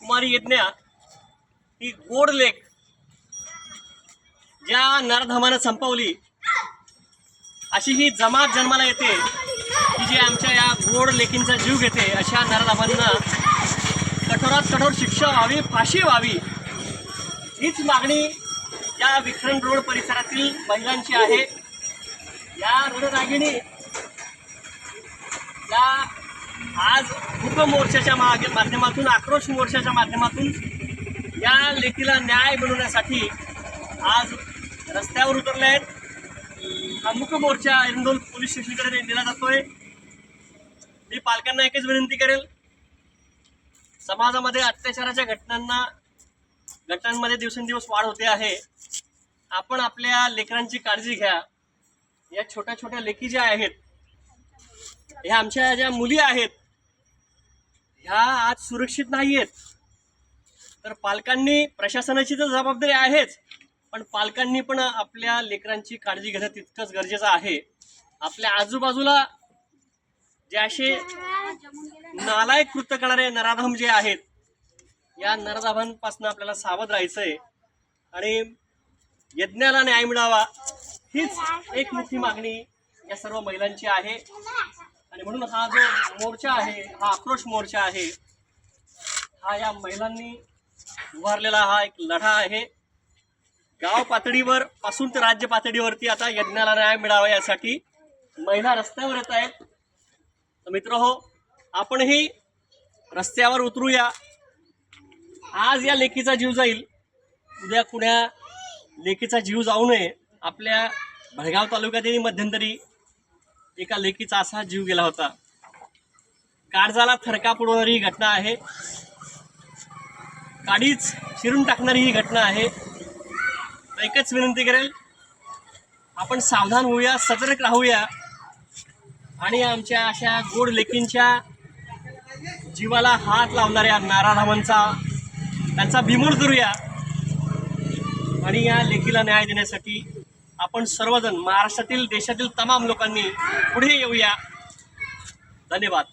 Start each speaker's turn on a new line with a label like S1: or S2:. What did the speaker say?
S1: कुमारी यज्ञा ही गोड लेख ज्या नरधमानं संपवली अशी ही जमात जन्माला येते की जी आमच्या या गोड लेखींचा जीव घेते अशा नरधमांना कठोरात कठोर शिक्षा व्हावी फाशी व्हावी हीच मागणी या विक्रम रोड परिसरातील महिलांची आहे. या रणरागिणी या आज भूक मोर्चाच्या मागे माध्यमातून आक्रोश मोर्चाच्या माध्यमातून या लेखीला न्याय मिळवण्यासाठी आज रस्त्यावर उतरले आहेत. हा मुक मोर्चा एरंडोल पोलीस स्टेशनकडे दिला जातोय. मी पालकांना एकच विनंती करेल. समाजामध्ये अत्याचाराच्या घटनांना घटनांमध्ये दिवसेंदिवस वाढ होते आहे. आपण आपल्या लेकरांची काळजी घ्या. या छोट्या छोट्या लेखी ज्या आहेत ह्या आमच्या ज्या मुली आहेत ह्या आज सुरक्षित नाही आहेत तर पालकांनी प्रशासनाची तर जबाबदारी आहेच पण पालकांनी पण आपल्या लेकरांची काळजी घेणं तितकंच गरजेचं आहे. आपल्या आजूबाजूला जे असे नालायक कृत्य करणारे नराधम जे आहेत या नराधमांपासून आपल्याला सावध राहायचं आहे आणि यज्ञाला न्याय मिळावा हीच एक मोठी मागणी या सर्व महिलांची आहे. आणि म्हणून हा जो मोर्चा आहे हा आक्रोश मोर्चा आहे हा या महिलांनी उभारलेला हा एक लढा आहे. गाव पातळीवर पासून तर राज्य पातळीवरती आता यज्ञाला न्याय मिळावा यासाठी महिला रस्त्यावर येत आहेत. तर मित्र हो आपणही रस्त्यावर उतरूया. आज या लेकीचा जीव जाईल. उद्या कुण्या लेकीचा जीव जाऊ नये. आपल्या भडगाव तालुक्यातही मध्यंतरी एका लेकीचा असा जीव गेला होता. काळजाला थरका पडवणारी ही घटना आहे. काडीच चिरून टाकणारी ही घटना आहे. तर एकच विनंती करेल आपण सावधान होऊया सतर्क राहूया आणि आमच्या अशा गोड लेकींच्या जीवाला हात लावणाऱ्या नाराधामांचा त्यांचा बिमोड करूया आणि या लेखीला न्याय देण्यासाठी आपण सर्वजण महाराष्ट्रातील देशातील तमाम लोकांनी पुढे येऊया. धन्यवाद.